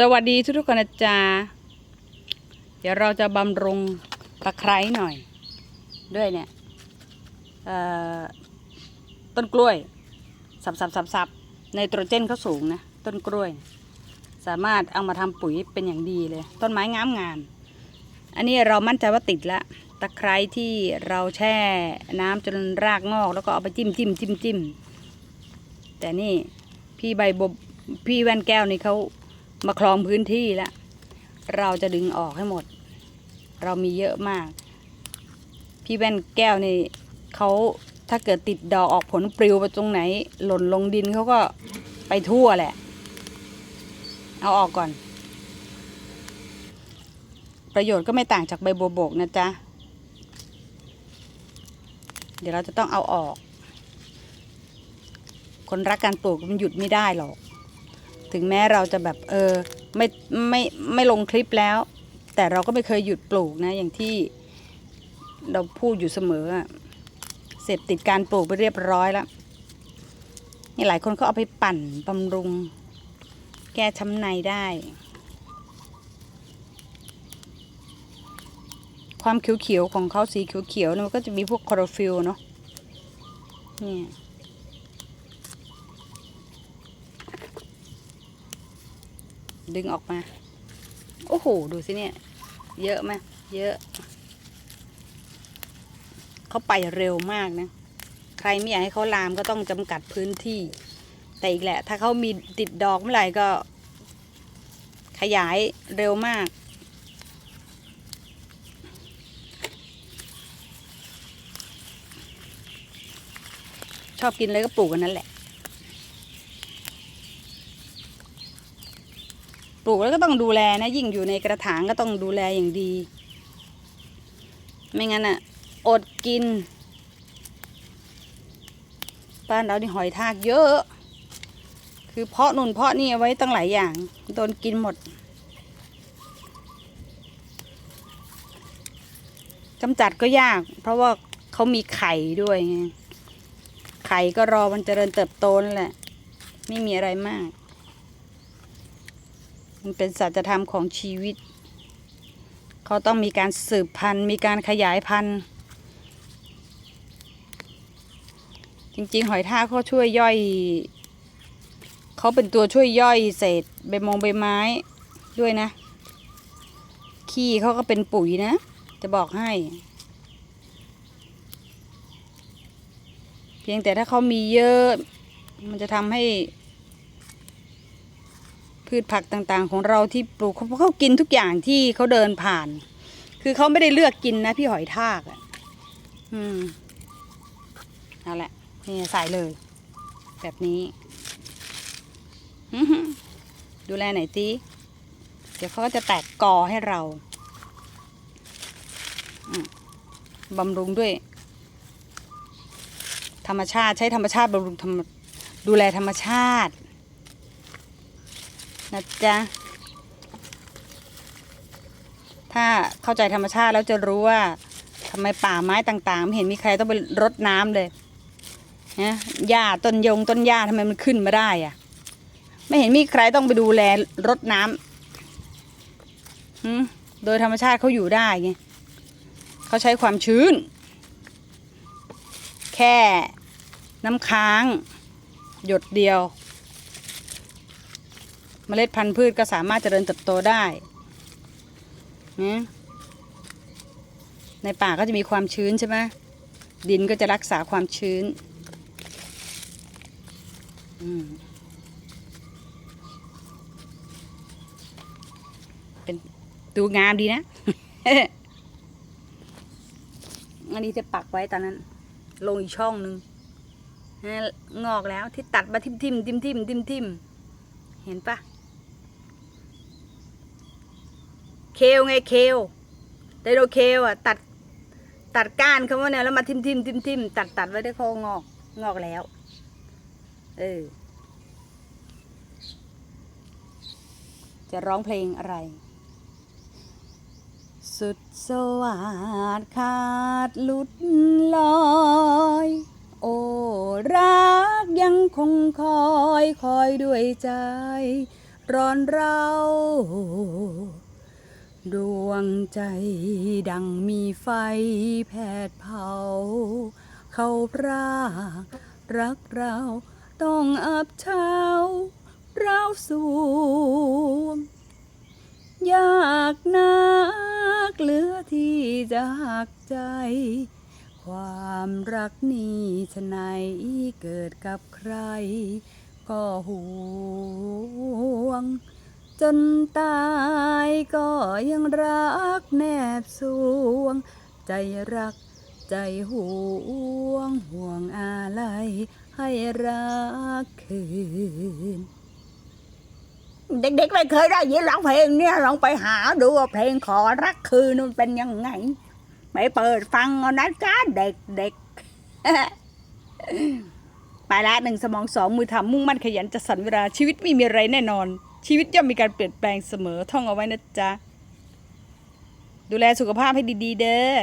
สวัสดีทุกๆคนนะจ๊ะเดี๋ยวเราจะบำรุงตะไคร้หน่อย ด้วยเนี่ยต้นกล้วย สับสับสับสับไนโตรเจนเขาสูงนะ ต้นกล้วย สามารถเอามาทำปุ๋ยเป็นอย่างดีเลย ต้นไม้งามงามอันนี้เรามั่นใจว่าติดละตะไคร้ที่เราแช่น้ำจนรากงอก แล้วก็เอาไปจิ้มจิ้มจิ้มจิ้มแต่นี่พี่ใบบพี่แว่นแก้วนี่เขา มาคลองพื้นที่แล้ว เราจะดึงออกให้หมด เรามีเยอะมาก พี่แว่นแก้วนี่เขาถ้าเกิดติดดอกออกผลปลิวไปตรงไหน หล่นลงดินเขาก็ไปทั่วแหละ เอาออกก่อน ประโยชน์ก็ไม่ต่างจากใบบัวบกนะจ๊ะ เดี๋ยวเราจะต้องเอาออก คนรักการปลูกมันหยุดไม่ได้หรอก ถึงแม้เราจะแบบเออไม่ไม่ไม่ลงคลิปแล้ว แต่เราก็ไม่เคยหยุดปลูกนะ อย่างที่เราพูดอยู่เสมอเสพติดการปลูกไปเรียบร้อยแล้วนี่หลายคนก็เอาไปปั่นบำรุง แก้ช้ำในได้ ความเขียวๆของเขาสีเขียวๆเนี่ยมันก็จะมีพวกคลอโรฟิลล์เนาะนี่ ดึงออกมา โอ้โห ดูสิเนี่ย เยอะไหมเยอะ เขาไปเร็วมากนะ ใครไม่อยากให้เขาลามก็ต้องจำกัดพื้นที่ แต่อีกแหละ ถ้าเขามีติดดอกเมื่อไหร่ก็ ขยายเร็วมากชอบกินอะไรก็ปลูกกันนั่นแหละ ปลูกแล้วก็ต้องดูแลนะ ยิ่งอยู่ในกระถางก็ต้องดูแลอย่างดี ไม่งั้นอะ อดกิน บ้านเรานี่หอยทากเยอะ คือเพาะนุ่นเพาะนี่เอาไว้ตั้งหลายอย่างโดนกินหมดกำจัดก็ยาก เพราะว่าเขามีไข่ด้วยไงไข่ก็รอมันเจริญเติบโตนั่นแหละ ไม่มีอะไรมาก มันเป็นสัจธรรมของชีวิต เขาต้องมีการสืบพันธุ์ มีการขยายพันธุ์ จริงๆ หอยทากเขาช่วยย่อย เขาเป็นตัวช่วยย่อยเศษใบมงใบไม้ด้วยนะ ขี้เขาก็เป็นปุ๋ยนะ จะบอกให้ เพียงแต่ถ้าเขามีเยอะ มันจะทำให้ พืชผักต่างๆ ของเราที่ปลูกเขาเขากินทุกอย่างที่เขาเดินผ่าน คือเขาไม่ได้เลือกกินนะพี่หอยทากอะอืมเอาแหละนี่ใส่เลย แบบนี้ดูแลไหนตีเดี๋ยวเขาก็จะแตกกอให้เราบำรุงด้วย ธรรมชาติใช้ธรรมชาติบำรุงธรรมดูแลธรรมชาติ นะจ๊ะ ถ้าเข้าใจธรรมชาติแล้วจะรู้ว่าทำไมป่าไม้ต่างๆ ไม่เห็นมีใครต้องไปรดน้ำเลยนะหญ้าต้นยงต้นหญ้าทำไมมันขึ้นมาได้อะไม่เห็นมีใครต้องไปดูแลรดน้ำหืมโดยธรรมชาติเขาอยู่ได้ไงเขาใช้ความชื้น แค่น้ำค้าง หยดเดียว เมล็ดพันธุ์พืชก็สามารถเจริญเติบโตได้นะในป่าก็จะมีความชื้นใช่ไหมดินก็จะรักษาความชื้นเป็นดูงามดีนะ อันนี้จะปักไว้ตอนนั้น ลงอีกช่องหนึ่งงอกแล้วที่ตัดมาทิมทิมทิมทิมทิมทิมเห็นปะ เคลไงเคลไดโดเคลอะตัดตัดก้านเขาว่าเนี่ยแล้วมาทิมทิมทิมทิมตัดตัดไว้ได้โคงอกงอกแล้ว เออ จะร้องเพลงอะไร สุดสวัสดขาดหลุดลอย โอ้รักยังคงคอยคอยด้วยใจ ร้อนเรา ดวงใจดังมีไฟแผดเผา เขาพรากรักเราต้องอับเช้าเราวสวงยากนักเหลือที่จะหักใจ ความรักนี้ชะไหนเกิดกับใคร ก็ห่วง จนตายก็ยังรักแนบสวง ใจรักใจห่วงห่วงอะไรให้รักคืน เด็กๆไม่เคยได้ยินร้องเพลงเนี่ยลองไปหาดูว่าเพลงขอรักคืนมันเป็นยังไง ไปเปิดฟังเอานะจ้าเด็กๆไปละหนึ่งสมองสองมือทำมุ่งมั่นขยันจะสันเวลาชีวิตไม่มีอะไรแน่นอน ชีวิตย่อมมีการเปลี่ยนแปลงเสมอท่องเอาไว้นะจ๊ะ ดูแลสุขภาพให้ดี ๆ เด้อ